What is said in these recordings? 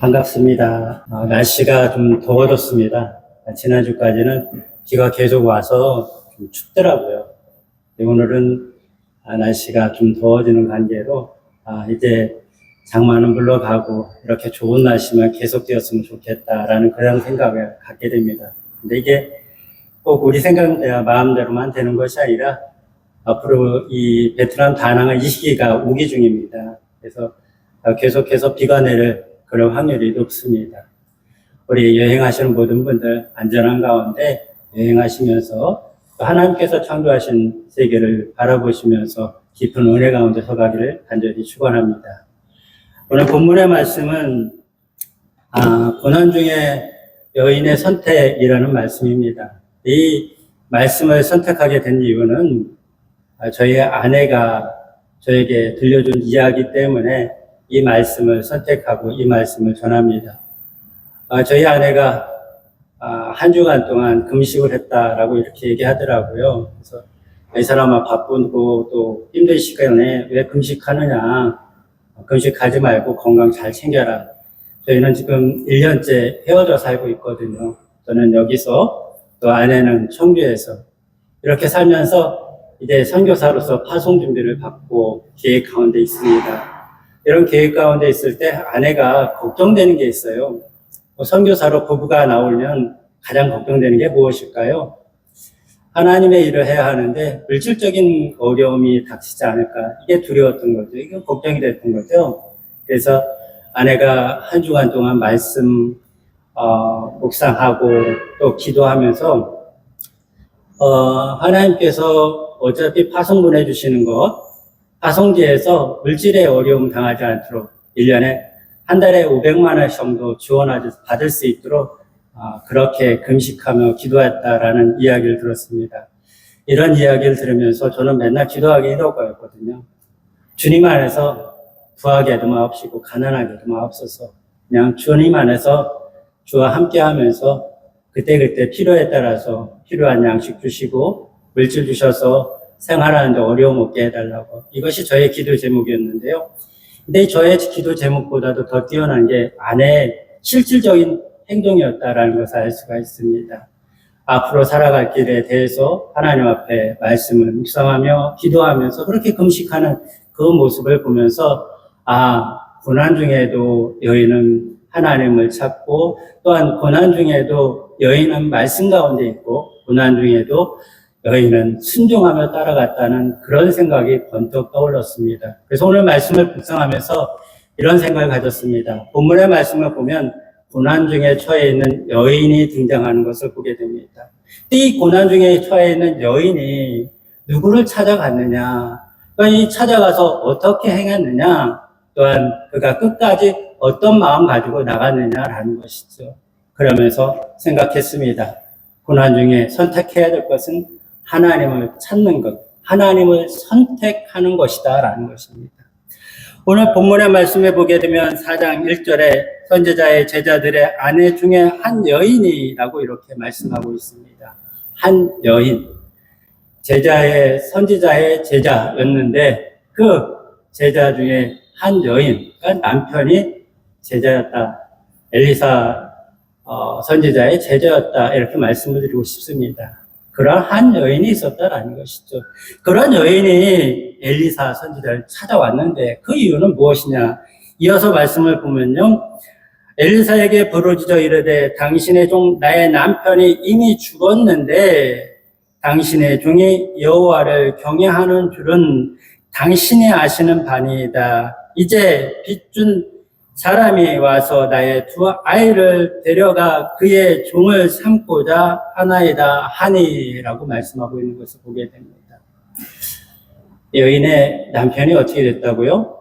반갑습니다. 어, 날씨가 좀 더워졌습니다. 지난주까지는 비가 계속 와서 좀 춥더라고요. 네, 오늘은 아, 날씨가 좀 더워지는 관계로 아, 이제 장마는 물러가고 이렇게 좋은 날씨만 계속되었으면 좋겠다라는 그런 생각을 갖게 됩니다. 근데 이게 꼭 우리 생각, 야 마음대로만 되는 것이 아니라 앞으로 이 베트남 다낭은 이 시기가 우기 중입니다. 그래서 어, 계속해서 비가 내릴 그런 확률이 높습니다. 우리 여행하시는 모든 분들 안전한 가운데 여행하시면서 또 하나님께서 창조하신 세계를 바라보시면서 깊은 은혜 가운데 서가기를 간절히 축원합니다. 오늘 본문의 말씀은 아, 고난 중에 여인의 선택이라는 말씀입니다. 이 말씀을 선택하게 된 이유는 아, 저희 아내가 저에게 들려준 이야기 때문에 이 말씀을 선택하고 이 말씀을 전합니다. 아, 저희 아내가 아, 한 주간 동안 금식을 했다라고 이렇게 얘기하더라고요. 그래서 이 사람아 바쁘고 또 힘든 시간에 왜 금식하느냐. 금식하지 말고 건강 잘 챙겨라. 저희는 지금 1년째 헤어져 살고 있거든요. 저는 여기서 또 아내는 청주에서 이렇게 살면서 이제 선교사로서 파송 준비를 받고 계획 가운데 있습니다. 이런 계획 가운데 있을 때 아내가 걱정되는 게 있어요. 뭐 선교사로 부부가 나오면 가장 걱정되는 게 무엇일까요? 하나님의 일을 해야 하는데 물질적인 어려움이 닥치지 않을까 이게 두려웠던 거죠. 이게 걱정이 됐던 거죠. 그래서 아내가 한 주간 동안 말씀 어, 묵상하고 또 기도하면서 어, 하나님께서 어차피 파송 보내주시는 것 파송지에서 물질의 어려움 당하지 않도록 1년에 한 달에 500만 원 정도 지원 받을 수 있도록 아, 그렇게 금식하며 기도했다라는 이야기를 들었습니다. 이런 이야기를 들으면서 저는 맨날 기도하기 이럴 거였거든요. 주님 안에서 부하게도 마옵시고 가난하게도 마옵소서. 그냥 주님 안에서 주와 함께 하면서 그때그때 필요에 따라서 필요한 양식 주시고 물질 주셔서 생활하는데 어려움 없게 해달라고. 이것이 저의 기도 제목이었는데요. 근데 저의 기도 제목보다도 더 뛰어난 게 아내의 실질적인 행동이었다라는 것을 알 수가 있습니다. 앞으로 살아갈 길에 대해서 하나님 앞에 말씀을 묵상하며 기도하면서 그렇게 금식하는 그 모습을 보면서 아, 고난 중에도 여인은 하나님을 찾고 또한 고난 중에도 여인은 말씀 가운데 있고 고난 중에도 여인은 순종하며 따라갔다는 그런 생각이 번뜩 떠올랐습니다. 그래서 오늘 말씀을 묵상하면서 이런 생각을 가졌습니다. 본문의 말씀을 보면 고난 중에 처해 있는 여인이 등장하는 것을 보게 됩니다. 이 고난 중에 처해 있는 여인이 누구를 찾아갔느냐, 이 찾아가서 어떻게 행했느냐, 또한 그가 끝까지 어떤 마음 가지고 나갔느냐라는 것이죠. 그러면서 생각했습니다. 고난 중에 선택해야 될 것은 하나님을 찾는 것, 하나님을 선택하는 것이다 라는 것입니다. 오늘 본문의 말씀에 보게 되면 4장 1절에 선제자의 제자들의 아내 중에 한 여인이라고 이렇게 말씀하고 있습니다. 한 여인. 제자의, 선지자의 제자였는데 그 제자 중에 한 여인, 그러니까 남편이 제자였다. 엘리사 어, 선지자의 제자였다. 이렇게 말씀을 드리고 싶습니다. 그런 한 여인이 있었다라는 것이죠. 그런 여인이 엘리사 선지자를 찾아왔는데 그 이유는 무엇이냐? 이어서 말씀을 보면요. 엘리사에게 부르짖어 이르되 당신의 종 나의 남편이 이미 죽었는데 당신의 종이 여호와를 경외하는 줄은 당신이 아시는 바니이다. 이제 빚준 사람이 와서 나의 두 아이를 데려가 그의 종을 삼고자 하나이다 하니라고 말씀하고 있는 것을 보게 됩니다. 여인의 남편이 어떻게 됐다고요?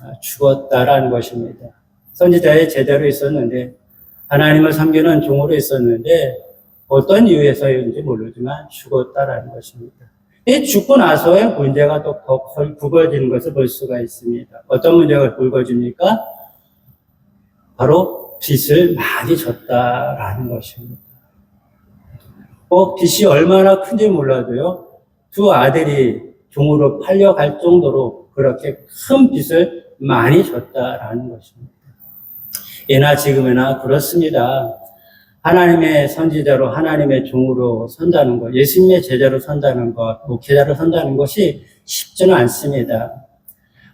아, 죽었다라는 것입니다. 선지자의 제자로 있었는데 하나님을 섬기는 종으로 있었는데 어떤 이유에서인지 모르지만 죽었다라는 것입니다. 이 죽고 나서의 문제가 또 불거지는 것을 볼 수가 있습니다. 어떤 문제가 불거집니까? 바로 빚을 많이 졌다라는 것입니다. 어, 빚이 얼마나 큰지 몰라도요, 두 아들이 종으로 팔려갈 정도로 그렇게 큰 빚을 많이 졌다라는 것입니다. 예나 지금이나 그렇습니다. 하나님의 선지자로 하나님의 종으로 선다는 것, 예수님의 제자로 선다는 것, 목회자로 선다는 것이 쉽지는 않습니다.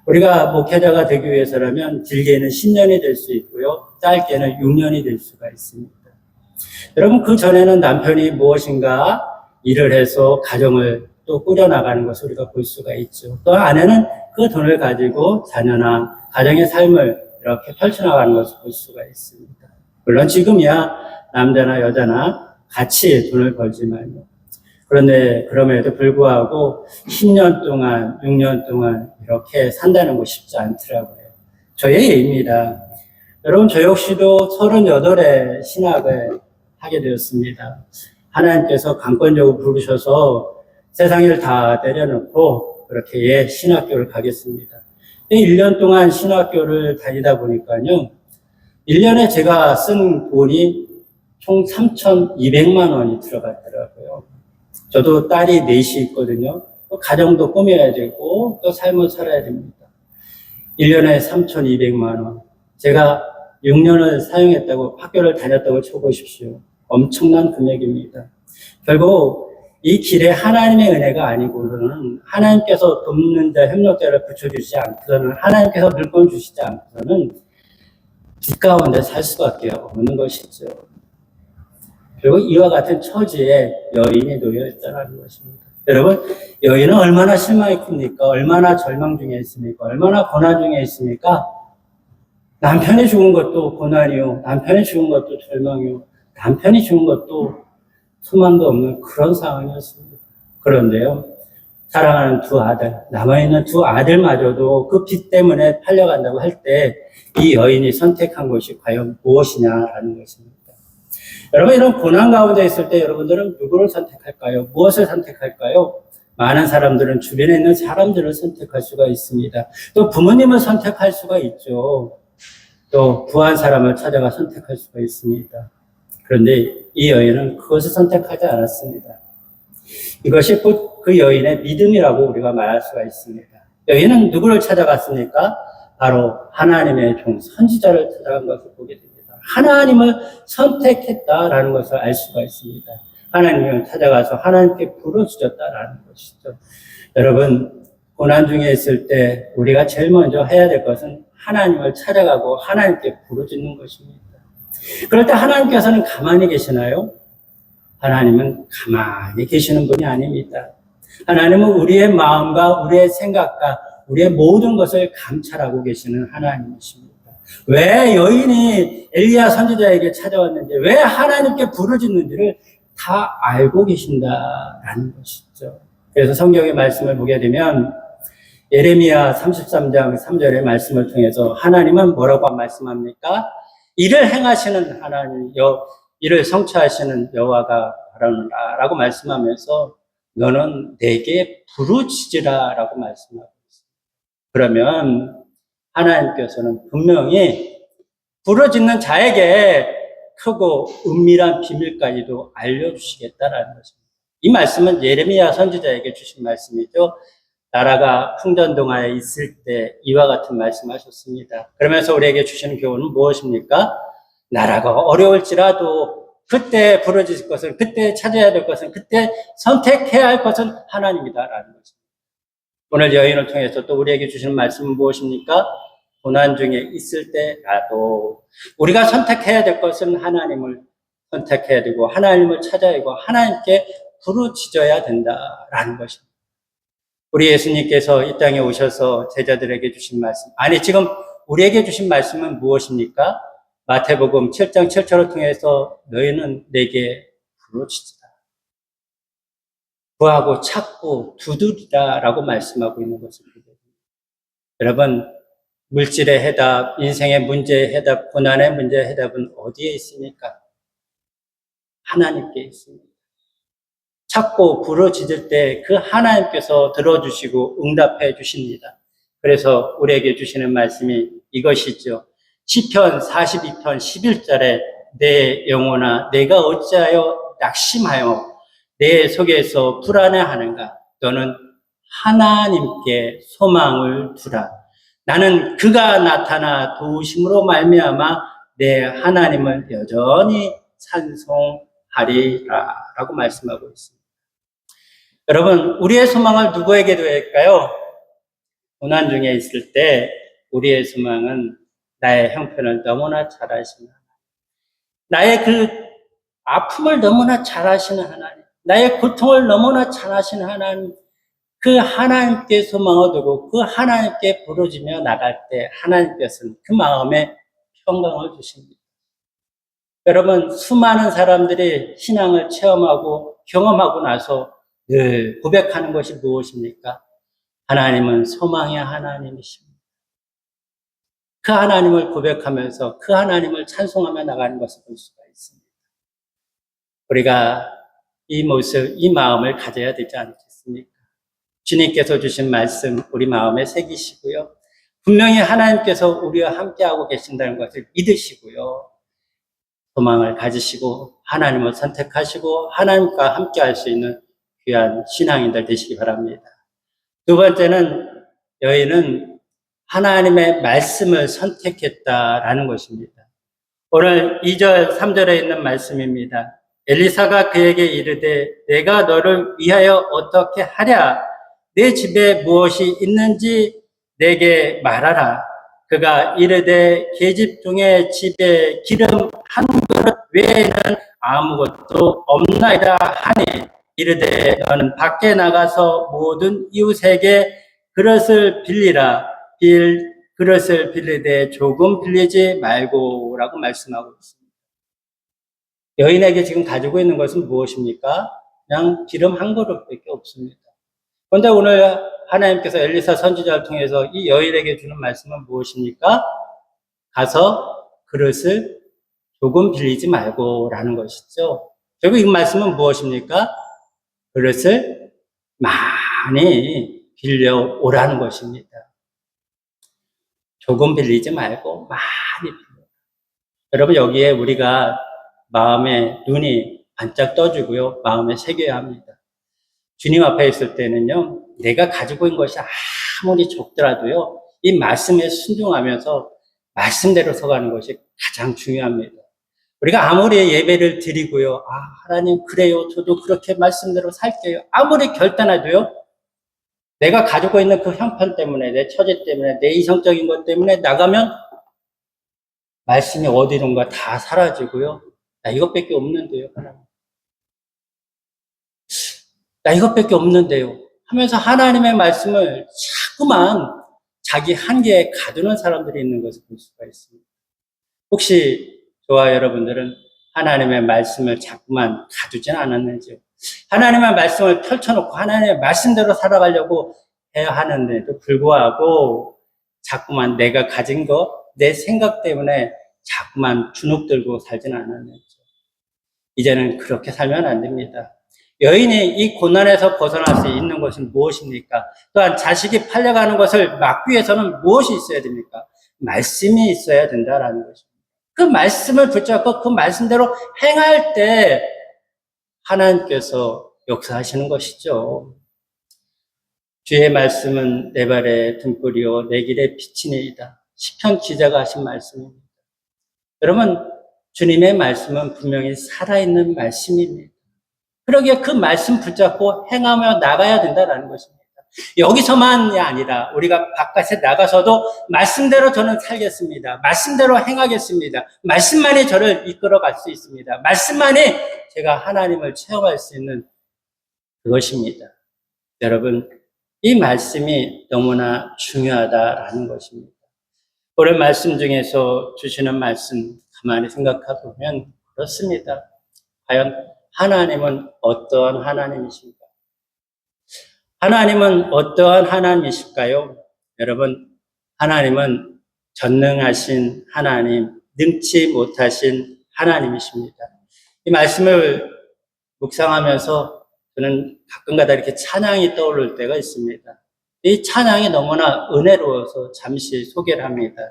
우리가 목회자가 되기 위해서라면 길게는 10년이 될 수 있고요. 짧게는 6년이 될 수가 있습니다. 여러분, 그 전에는 남편이 무엇인가 일을 해서 가정을 또 꾸려나가는 것을 우리가 볼 수가 있죠. 또 아내는 그 돈을 가지고 자녀나 가정의 삶을 이렇게 펼쳐나가는 것을 볼 수가 있습니다. 물론 지금이야 남자나 여자나 같이 돈을 벌지만요. 그런데 그럼에도 불구하고 10년 동안, 6년 동안 이렇게 산다는 거 쉽지 않더라고요. 저의 예입니다. 여러분, 저 역시도 38에 신학을 하게 되었습니다. 하나님께서 강권적으로 부르셔서 세상을 다 때려놓고 그렇게 예, 신학교를 가겠습니다. 1년 동안 신학교를 다니다 보니까요. 1년에 제가 쓴 돈이 총 3,200만 원이 들어갔더라고요. 저도 딸이 넷이 있거든요. 또 가정도 꾸며야 되고 또 삶을 살아야 됩니다. 1년에 3,200만 원. 제가 6년을 사용했다고 학교를 다녔다고 쳐보십시오. 엄청난 금액입니다. 결국 이 길에 하나님의 은혜가 아니고는 하나님께서 돕는 자, 협력자를 붙여주시지 않고서는 하나님께서 물건 주시지 않고서는 길 가운데 살 수밖에 없는 것이죠. 그리고 이와 같은 처지에 여인이 놓여 있다는 것입니다. 여러분, 여인은 얼마나 실망이 큽니까? 얼마나 절망 중에 있습니까? 얼마나 고난 중에 있습니까? 남편이 죽은 것도 고난이요. 남편이 죽은 것도 절망이요. 남편이 죽은 것도 소망도 없는 그런 상황이었습니다. 그런데요, 사랑하는 두 아들, 남아있는 두 아들마저도 그 빚 때문에 팔려간다고 할 때 이 여인이 선택한 것이 과연 무엇이냐라는 것입니다. 여러분, 이런 고난 가운데 있을 때 여러분들은 누구를 선택할까요? 무엇을 선택할까요? 많은 사람들은 주변에 있는 사람들을 선택할 수가 있습니다. 또 부모님을 선택할 수가 있죠. 또 부한 사람을 찾아가 선택할 수가 있습니다. 그런데 이 여인은 그것을 선택하지 않았습니다. 이것이 곧 그 여인의 믿음이라고 우리가 말할 수가 있습니다. 여인은 누구를 찾아갔습니까? 바로 하나님의 종, 선지자를 찾아간 것을 보게 됩니다. 하나님을 선택했다라는 것을 알 수가 있습니다. 하나님을 찾아가서 하나님께 부르짖었다라는 것이죠. 여러분, 고난 중에 있을 때 우리가 제일 먼저 해야 될 것은 하나님을 찾아가고 하나님께 부르짖는 것입니다. 그럴 때 하나님께서는 가만히 계시나요? 하나님은 가만히 계시는 분이 아닙니다. 하나님은 우리의 마음과 우리의 생각과 우리의 모든 것을 감찰하고 계시는 하나님이십니다. 왜 여인이 엘리야 선지자에게 찾아왔는지, 왜 하나님께 부르짖는지를 다 알고 계신다라는 것이죠. 그래서 성경의 말씀을 보게 되면 예레미야 33장 3절의 말씀을 통해서 하나님은 뭐라고 말씀합니까? 이를 행하시는 하나님, 여, 이를 성취하시는 여호와가 바라노라라고 말씀하면서 너는 내게 부르짖으라라고 말씀하고 있습니다. 그러면 하나님께서는 분명히 부르짖는 자에게 크고 은밀한 비밀까지도 알려주시겠다라는 것입니다. 이 말씀은 예레미야 선지자에게 주신 말씀이죠. 나라가 풍전동화에 있을 때 이와 같은 말씀하셨습니다. 그러면서 우리에게 주시는 교훈은 무엇입니까? 나라가 어려울지라도 그때 부러질 것은 그때 찾아야 될 것은 그때 선택해야 할 것은 하나님이다라는 것입니다. 오늘 여인을 통해서 또 우리에게 주시는 말씀은 무엇입니까? 고난 중에 있을 때라도 우리가 선택해야 될 것은 하나님을 선택해야 되고 하나님을 찾아야 되고 하나님께 부르짖어야 된다라는 것입니다. 우리 예수님께서 이 땅에 오셔서 제자들에게 주신 말씀. 아니, 지금 우리에게 주신 말씀은 무엇입니까? 마태복음 7장 7절을 통해서 너희는 내게 부르짖으라. 구하고 찾고 두드리라 라고 말씀하고 있는 됩니다. 여러분, 물질의 해답, 인생의 문제의 해답, 고난의 문제의 해답은 어디에 있습니까? 하나님께 있습니다. 찾고 부르짖을 때 그 하나님께서 들어주시고 응답해 주십니다. 그래서 우리에게 주시는 말씀이 이것이죠. 시편 42편 11절에 내 영혼아 내가 어찌하여 낙심하여 내 속에서 불안해하는가 너는 하나님께 소망을 두라 나는 그가 나타나 도우심으로 말미암아 내 하나님을 여전히 찬송하리라 라고 말씀하고 있습니다. 여러분, 우리의 소망을 누구에게 두할까요? 고난 중에 있을 때 우리의 소망은 나의 형편을 너무나 잘 아시는 하나님. 나의 그 아픔을 너무나 잘 아시는 하나님. 나의 고통을 너무나 잘 아시는 하나님. 그 하나님께 소망을 두고 그 하나님께 부르짖며 나갈 때 하나님께서는 그 마음에 평강을 주십니다. 여러분, 수많은 사람들이 신앙을 체험하고 경험하고 나서 늘 고백하는 것이 무엇입니까? 하나님은 소망의 하나님이십니다. 그 하나님을 고백하면서 그 하나님을 찬송하며 나가는 것을 볼 수가 있습니다. 우리가 이 모습, 이 마음을 가져야 되지 않겠습니까? 주님께서 주신 말씀 우리 마음에 새기시고요. 분명히 하나님께서 우리와 함께하고 계신다는 것을 믿으시고요. 소망을 가지시고 하나님을 선택하시고 하나님과 함께할 수 있는 귀한 신앙인들 되시기 바랍니다. 두 번째는 여인은 하나님의 말씀을 선택했다라는 것입니다. 오늘 2절, 3절에 있는 말씀입니다. 엘리사가 그에게 이르되 내가 너를 위하여 어떻게 하랴 내 집에 무엇이 있는지 내게 말하라. 그가 이르되 계집 중에 집에 기름 한 그릇 외에는 아무것도 없나이다 하니 이르되 너는 밖에 나가서 모든 이웃에게 그릇을 빌리라. 빌 그릇을 빌리되 조금 빌리지 말고라고 말씀하고 있습니다. 여인에게 지금 가지고 있는 것은 무엇입니까? 그냥 기름 한 그릇밖에 없습니다. 그런데 오늘 하나님께서 엘리사 선지자를 통해서 이 여인에게 주는 말씀은 무엇입니까? 가서 그릇을 조금 빌리지 말고라는 것이죠. 결국 이 말씀은 무엇입니까? 그릇을 많이 빌려 오라는 것입니다. 조금 빌리지 말고 많이 빌려. 여러분 여기에 우리가 마음에 눈이 반짝 떠주고요. 마음에 새겨야 합니다. 주님 앞에 있을 때는요, 내가 가지고 있는 것이 아무리 적더라도요, 이 말씀에 순종하면서 말씀대로 서가는 것이 가장 중요합니다. 우리가 아무리 예배를 드리고요, 아, 하나님, 그래요. 저도 그렇게 말씀대로 살게요. 아무리 결단해도요, 내가 가지고 있는 그 형편 때문에, 내 처지 때문에, 내 이성적인 것 때문에 나가면 말씀이 어디론가 다 사라지고요. 나 이것밖에 없는데요, 하나님. 나 이것밖에 없는데요. 하면서 하나님의 말씀을 자꾸만 자기 한계에 가두는 사람들이 있는 것을 볼 수가 있습니다. 혹시 저와 여러분들은 하나님의 말씀을 자꾸만 가두진 않았는지요? 하나님의 말씀을 펼쳐놓고 하나님의 말씀대로 살아가려고 해야 하는데도 불구하고 자꾸만 내가 가진 것, 내 생각 때문에 자꾸만 주눅 들고 살진 않았는지. 이제는 그렇게 살면 안 됩니다. 여인이 이 고난에서 벗어날 수 있는 것은 무엇입니까? 또한 자식이 팔려가는 것을 막기 위해서는 무엇이 있어야 됩니까? 말씀이 있어야 된다라는 것입니다. 그 말씀을 붙잡고 그 말씀대로 행할 때 하나님께서 역사하시는 것이죠. 주의 말씀은 내 발의 등불이요 내 길의 빛이니이다. 시편 기자가 하신 말씀입니다. 여러분 주님의 말씀은 분명히 살아있는 말씀입니다. 그러기에 그 말씀 붙잡고 행하며 나가야 된다는 것입니다. 여기서만이 아니라 우리가 바깥에 나가서도 말씀대로 저는 살겠습니다. 말씀대로 행하겠습니다. 말씀만이 저를 이끌어 갈 수 있습니다. 말씀만이 제가 하나님을 체험할 수 있는 그것입니다. 여러분, 이 말씀이 너무나 중요하다라는 것입니다. 오늘 말씀 중에서 주시는 말씀 가만히 생각해 보면 그렇습니다. 과연 하나님은 어떠한 하나님이십니까? 하나님은 어떠한 하나님이실까요? 여러분, 하나님은 전능하신 하나님, 능치 못하신 하나님이십니다. 이 말씀을 묵상하면서 저는 가끔가다 이렇게 찬양이 떠오를 때가 있습니다. 이 찬양이 너무나 은혜로워서 잠시 소개를 합니다.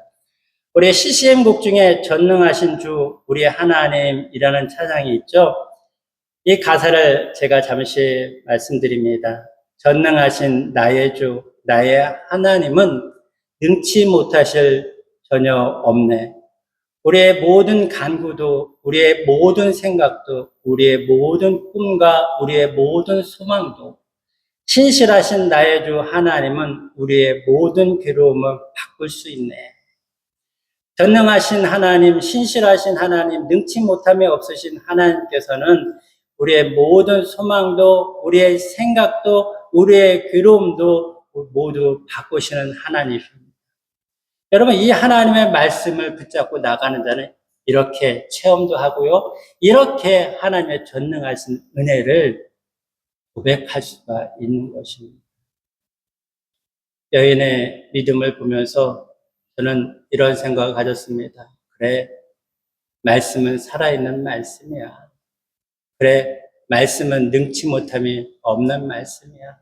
우리 CCM 곡 중에 전능하신 주, 우리 하나님이라는 찬양이 있죠. 이 가사를 제가 잠시 말씀드립니다. 전능하신 나의 주, 나의 하나님은 능치 못하실 전혀 없네. 우리의 모든 간구도, 우리의 모든 생각도, 우리의 모든 꿈과 우리의 모든 소망도 신실하신 나의 주 하나님은 우리의 모든 괴로움을 바꿀 수 있네. 전능하신 하나님, 신실하신 하나님, 능치 못함이 없으신 하나님께서는 우리의 모든 소망도, 우리의 생각도, 우리의 괴로움도 모두 바꾸시는 하나님입니다. 여러분, 이 하나님의 말씀을 붙잡고 나가는 자는 이렇게 체험도 하고요. 이렇게 하나님의 전능하신 은혜를 고백할 수가 있는 것입니다. 여인의 믿음을 보면서 저는 이런 생각을 가졌습니다. 그래, 말씀은 살아있는 말씀이야. 그래, 말씀은 능치 못함이 없는 말씀이야.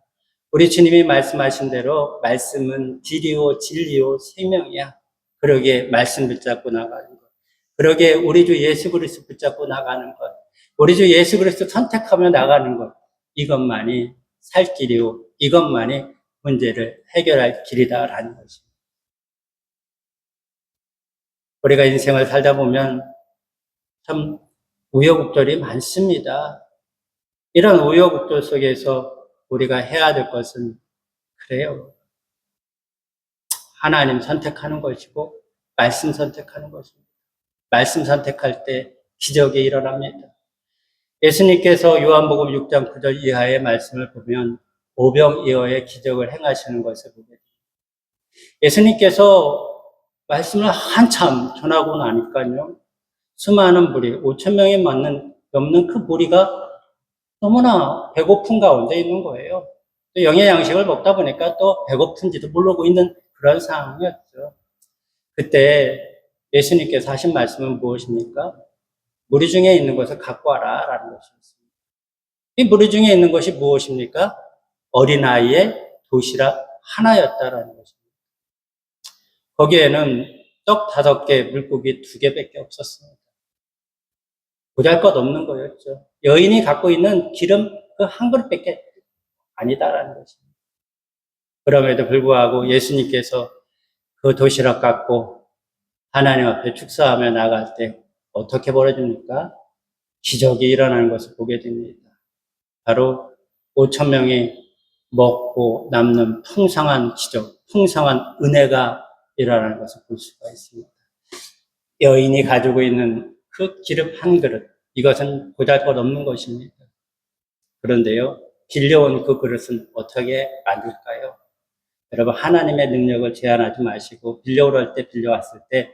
우리 주님이 말씀하신 대로 말씀은 길이요, 진리요, 생명이야. 그러게 말씀 붙잡고 나가는 것. 그러게 우리 주 예수 그리스도 붙잡고 나가는 것. 우리 주 예수 그리스도 선택하며 나가는 것. 이것만이 살 길이요. 이것만이 문제를 해결할 길이다라는 것입니다. 우리가 인생을 살다 보면 참 우여곡절이 많습니다. 이런 우여곡절 속에서 우리가 해야 될 것은 그래요. 하나님 선택하는 것이고 말씀 선택하는 것입니다. 말씀 선택할 때 기적이 일어납니다. 예수님께서 요한복음 6장 9절 이하의 말씀을 보면 오병이어의 기적을 행하시는 것을 보게 됩니다. 예수님께서 말씀을 한참 전하고 나니까요. 수많은 무리, 5천 명이 맞는 넘는 그 무리가 너무나 배고픈 가운데 있는 거예요. 또 영의 양식을 먹다 보니까 또 배고픈지도 모르고 있는 그런 상황이었죠. 그때 예수님께서 하신 말씀은 무엇입니까? 무리 중에 있는 것을 갖고 와라 라는 것이었습니다. 이 무리 중에 있는 것이 무엇입니까? 어린아이의 도시락 하나였다라는 것입니다. 거기에는 떡 다섯 개, 물고기 두 개밖에 없었습니다. 보잘 것 없는 거였죠. 여인이 갖고 있는 기름 그 한 그릇밖에 아니다라는 것입니다. 그럼에도 불구하고 예수님께서 그 도시락 갖고 하나님 앞에 축사하며 나갈 때 어떻게 벌어집니까? 기적이 일어나는 것을 보게 됩니다. 바로 5천 명이 먹고 남는 풍성한 기적, 풍성한 은혜가 일어나는 것을 볼 수가 있습니다. 여인이 가지고 있는 그 기름 한 그릇, 이것은 보잘것 없는 것입니다. 그런데요, 빌려온 그 그릇은 어떻게 만들까요? 여러분, 하나님의 능력을 제한하지 마시고, 빌려올 때 빌려왔을 때,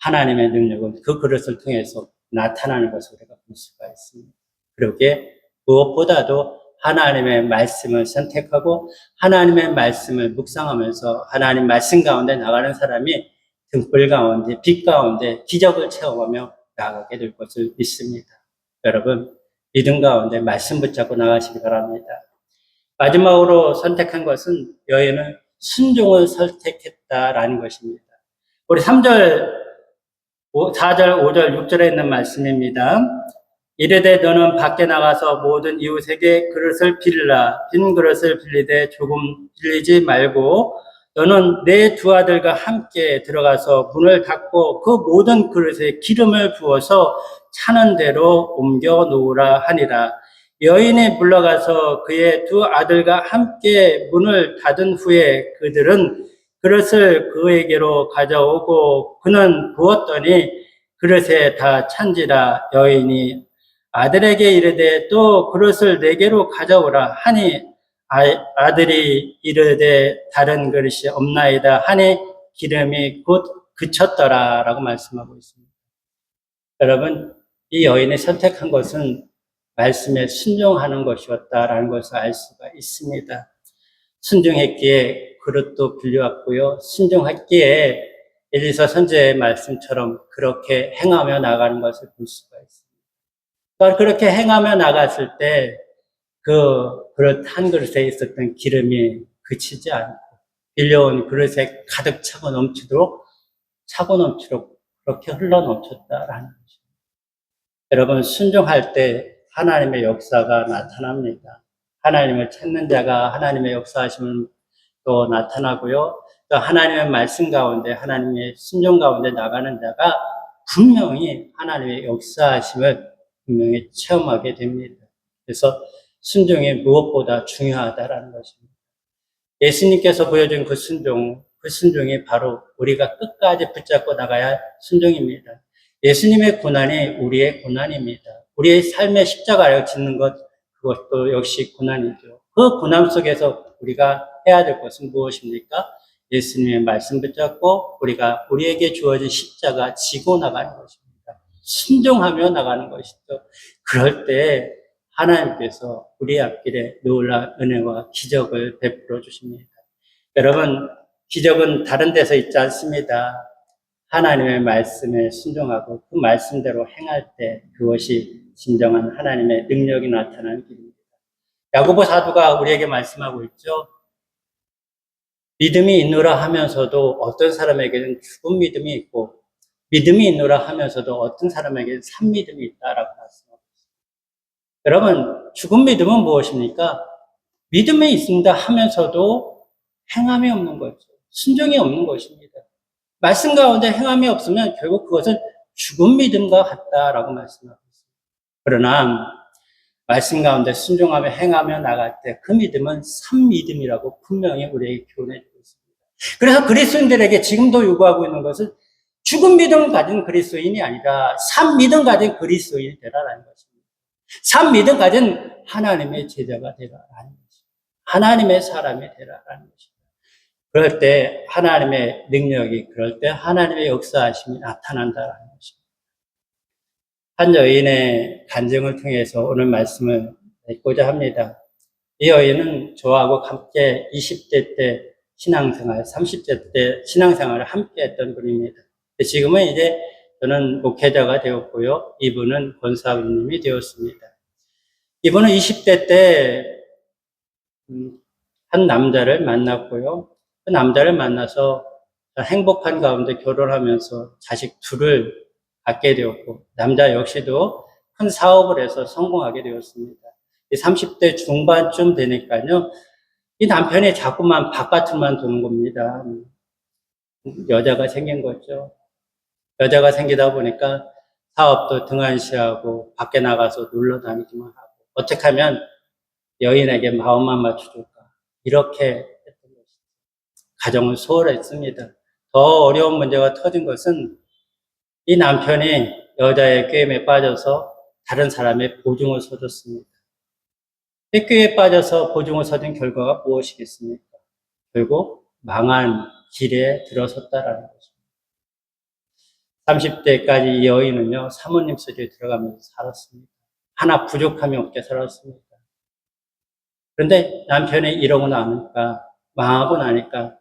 하나님의 능력은 그 그릇을 통해서 나타나는 것을 우리가 볼 수가 있습니다. 그러게, 무엇보다도 하나님의 말씀을 선택하고, 하나님의 말씀을 묵상하면서, 하나님 말씀 가운데 나가는 사람이 등불 가운데, 빛 가운데 기적을 체험하며 나가게 될 것을 믿습니다. 여러분, 믿음 가운데 말씀 붙잡고 나가시기 바랍니다. 마지막으로 선택한 것은 여인은 순종을 선택했다라는 것입니다. 우리 3절, 4절, 5절, 6절에 있는 말씀입니다. 이르되 너는 밖에 나가서 모든 이웃에게 그릇을 빌라 빈 그릇을 빌리되 조금 빌리지 말고 너는 내 두 아들과 함께 들어가서 문을 닫고 그 모든 그릇에 기름을 부어서 차는 대로 옮겨 놓으라 하니라. 여인이 물러가서 그의 두 아들과 함께 문을 닫은 후에 그들은 그릇을 그에게로 가져오고 그는 부었더니 그릇에 다 찬지라 여인이 아들에게 이르되 또 그릇을 내게로 가져오라 하니 아, 들이 이르되 다른 그릇이 없나이다 하니 기름이 곧 그쳤더라라고 말씀하고 있습니다. 여러분 이 여인이 선택한 것은 말씀에 순종하는 것이었다라는 것을 알 수가 있습니다. 순종했기에 그릇도 빌려왔고요. 순종했기에 엘리사 선제의 말씀처럼 그렇게 행하며 나가는 것을 볼 수가 있습니다. 그렇게 행하며 나갔을 때 그 그릇 한 그릇에 있었던 기름이 그치지 않고 빌려온 그릇에 가득 차고 넘치도록 차고 넘치도록 그렇게 흘러 넘쳤다라는 여러분, 순종할 때 하나님의 역사가 나타납니다. 하나님을 찾는 자가 하나님의 역사하심을 또 나타나고요. 또 하나님의 말씀 가운데, 하나님의 순종 가운데 나가는 자가 분명히 하나님의 역사하심을 분명히 체험하게 됩니다. 그래서 순종이 무엇보다 중요하다라는 것입니다. 예수님께서 보여준 그 순종, 그 순종이 바로 우리가 끝까지 붙잡고 나가야 할 순종입니다. 예수님의 고난이 우리의 고난입니다. 우리의 삶의 십자가를 짓는 것, 그것도 역시 고난이죠. 그 고난 속에서 우리가 해야 될 것은 무엇입니까? 예수님의 말씀 붙잡고 우리가 우리에게 주어진 십자가 지고 나가는 것입니다. 순종하며 나가는 것이죠. 그럴 때 하나님께서 우리 앞길에 놀라운 은혜와 기적을 베풀어 주십니다. 여러분, 기적은 다른 데서 있지 않습니다. 하나님의 말씀에 순종하고 그 말씀대로 행할 때 그것이 진정한 하나님의 능력이 나타나는 길입니다. 야고보 사도가 우리에게 말씀하고 있죠. 믿음이 있노라 하면서도 어떤 사람에게는 죽은 믿음이 있고 믿음이 있노라 하면서도 어떤 사람에게는 산 믿음이 있다라고 있습니다. 여러분, 죽은 믿음은 무엇입니까? 믿음이 있습니다 하면서도 행함이 없는 거죠. 순종이 없는 것입니다. 말씀 가운데 행함이 없으면 결국 그것은 죽은 믿음과 같다라고 말씀하고 있습니다. 그러나 말씀 가운데 순종하며 행하며 나갈 때 그 믿음은 산 믿음이라고 분명히 우리에게 교훈해 주고 있습니다. 그래서 그리스도인들에게 지금도 요구하고 있는 것은 죽은 믿음을 가진 그리스도인이 아니라 산 믿음 가진 그리스도인이 되라라는 것입니다. 산 믿음 가진 하나님의 제자가 되라라는 것입니다. 하나님의 사람이 되라라는 것입니다. 그럴 때 하나님의 능력이 그럴 때 하나님의 역사하심이 나타난다라는 것입니다. 한 여인의 간증을 통해서 오늘 말씀을 맺고자 합니다. 이 여인은 저하고 함께 20대 때 신앙생활, 30대 때 신앙생활을 함께 했던 분입니다. 지금은 이제 저는 목회자가 되었고요. 이분은 권사님이 되었습니다. 이분은 20대 때, 음, 한 남자를 만났고요. 그 남자를 만나서 행복한 가운데 결혼하면서 자식 둘을 갖게 되었고, 남자 역시도 큰 사업을 해서 성공하게 되었습니다. 30대 중반쯤 되니까요, 이 남편이 자꾸만 바깥으로만 도는 겁니다. 여자가 생긴 거죠. 여자가 생기다 보니까 사업도 등한시하고 밖에 나가서 놀러 다니기만 하고 어떻게 하면 여인에게 마음만 맞춰줄까 이렇게 했던 것이죠. 가정은 소홀했습니다. 더 어려운 문제가 터진 것은 이 남편이 여자의 꾀임에 빠져서 다른 사람의 보증을 서줬습니다. 이 꾀에 빠져서 보증을 서준 결과가 무엇이겠습니까? 결국 망한 길에 들어섰다라는 것입니다. 30대까지 이 여인은요, 사모님 소리에 들어가면서 살았습니다. 하나 부족함이 없게 살았습니다. 그런데 남편이 이러고 나니까, 망하고 나니까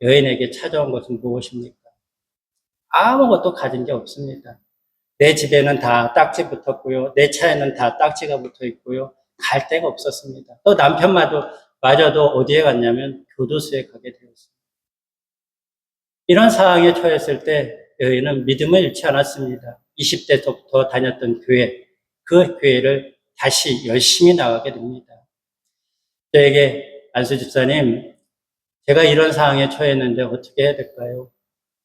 여인에게 찾아온 것은 무엇입니까? 아무것도 가진 게 없습니다. 내 집에는 다 딱지 붙었고요. 내 차에는 다 딱지가 붙어 있고요. 갈 데가 없었습니다. 또 남편마도, 마저도 어디에 갔냐면 교도소에 가게 되었습니다. 이런 상황에 처했을 때 여인은 믿음을 잃지 않았습니다. 20대부터 다녔던 교회, 그 교회를 다시 열심히 나가게 됩니다. 저에게 안수 집사님, 제가 이런 상황에 처했는데 어떻게 해야 될까요?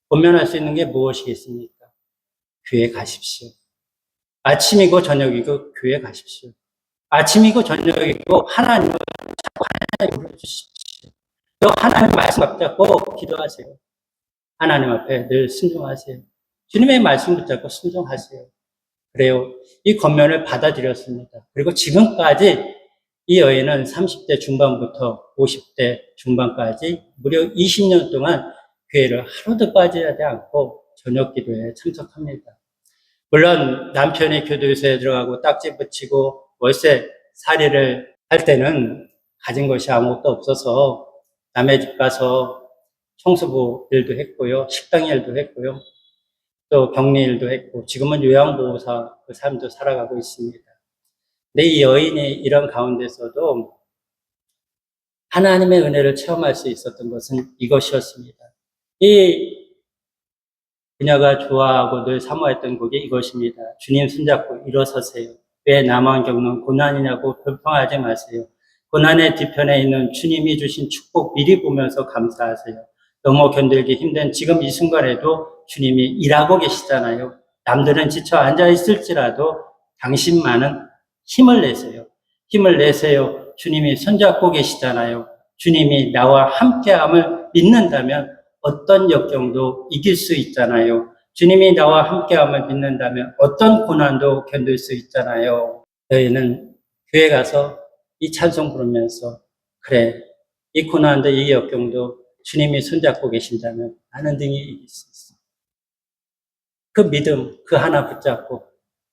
본면할 수 있는 게 무엇이겠습니까? 교회 가십시오. 아침이고 저녁이고 교회 가십시오. 아침이고 저녁이고 하나님을 자꾸 하나님을 불러주십시오. 또 하나님 말씀 붙잡고 기도하세요. 하나님 앞에 늘 순종하세요. 주님의 말씀 붙잡고 순종하세요. 그래요. 이 겉면을 받아들였습니다. 그리고 지금까지 이 여인은 30대 중반부터 50대 중반까지 무려 20년 동안 교회를 하루도 빠지지 않고 저녁 기도에 참석합니다. 물론 남편이 교도소에 들어가고 딱지 붙이고 월세 살이를 할 때는 가진 것이 아무것도 없어서 남의 집 가서 청소부 일도 했고요. 식당 일도 했고요. 또 격리 일도 했고 지금은 요양보호사 그 삶도 살아가고 있습니다. 근데 이 여인이 이런 가운데서도 하나님의 은혜를 체험할 수 있었던 것은 이것이었습니다. 이 그녀가 좋아하고 늘 사모했던 곡이 이것입니다. 주님 손잡고 일어서세요. 왜 나만 겪는 고난이냐고 불평하지 마세요. 고난의 뒤편에 있는 주님이 주신 축복 미리 보면서 감사하세요. 너무 견딜기 힘든 지금 이 순간에도 주님이 일하고 계시잖아요. 남들은 지쳐 앉아 있을지라도 당신만은 힘을 내세요. 힘을 내세요. 주님이 손잡고 계시잖아요. 주님이 나와 함께함을 믿는다면 어떤 역경도 이길 수 있잖아요. 주님이 나와 함께함을 믿는다면 어떤 고난도 견딜 수 있잖아요. 저희는 교회 가서 이 찬송 부르면서 그래 이 고난도 이 역경도 주님이 손잡고 계신다면 나는 등이 이길 수 있어. 그 믿음 그 하나 붙잡고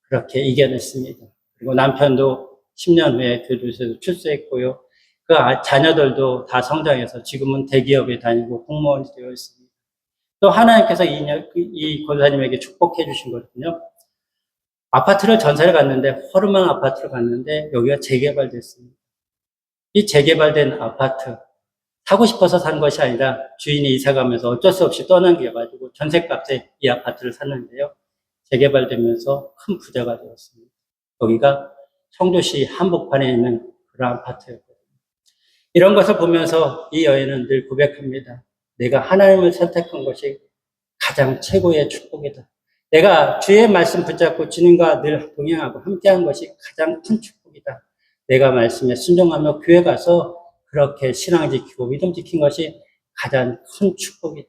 그렇게 이겨냈습니다. 그리고 남편도 10년 후에 교도소에서 출소했고요. 그 아- 자녀들도 다 성장해서 지금은 대기업에 다니고 공무원이 되어 있습니다. 또 하나님께서 이, 녀- 이 권사님에게 축복해 주신 거거든요. 아파트를 전세를 갔는데 허름한 아파트를 갔는데 여기가 재개발됐습니다. 이 재개발된 아파트 사고 싶어서 산 것이 아니라 주인이 이사 가면서 어쩔 수 없이 떠넘겨가지고 전세값에 이 아파트를 샀는데요. 재개발되면서 큰 부자가 되었습니다. 여기가 청주시 한복판에 있는 그런 아파트였거든요. 이런 것을 보면서 이 여인은 늘 고백합니다. 내가 하나님을 선택한 것이 가장 최고의 축복이다. 내가 주의 말씀 붙잡고 주님과 늘 동행하고 함께한 것이 가장 큰 축복이다. 내가 말씀에 순종하며 교회 가서 그렇게 신앙 지키고 믿음 지킨 것이 가장 큰 축복이다.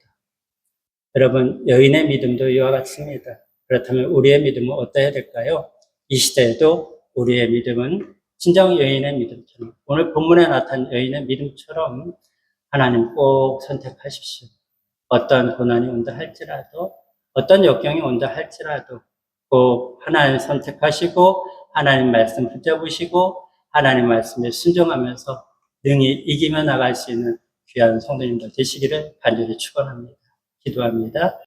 여러분, 여인의 믿음도 이와 같습니다. 그렇다면 우리의 믿음은 어떠해야 될까요? 이 시대에도 우리의 믿음은 진정 여인의 믿음처럼, 오늘 본문에 나타난 여인의 믿음처럼 하나님 꼭 선택하십시오. 어떤 고난이 온다 할지라도, 어떤 역경이 온다 할지라도, 꼭 하나님 선택하시고, 하나님 말씀 붙잡으시고, 하나님 말씀에 순종하면서 능히 이기며 나갈 수 있는 귀한 성도님들 되시기를 간절히 축원합니다. 기도합니다.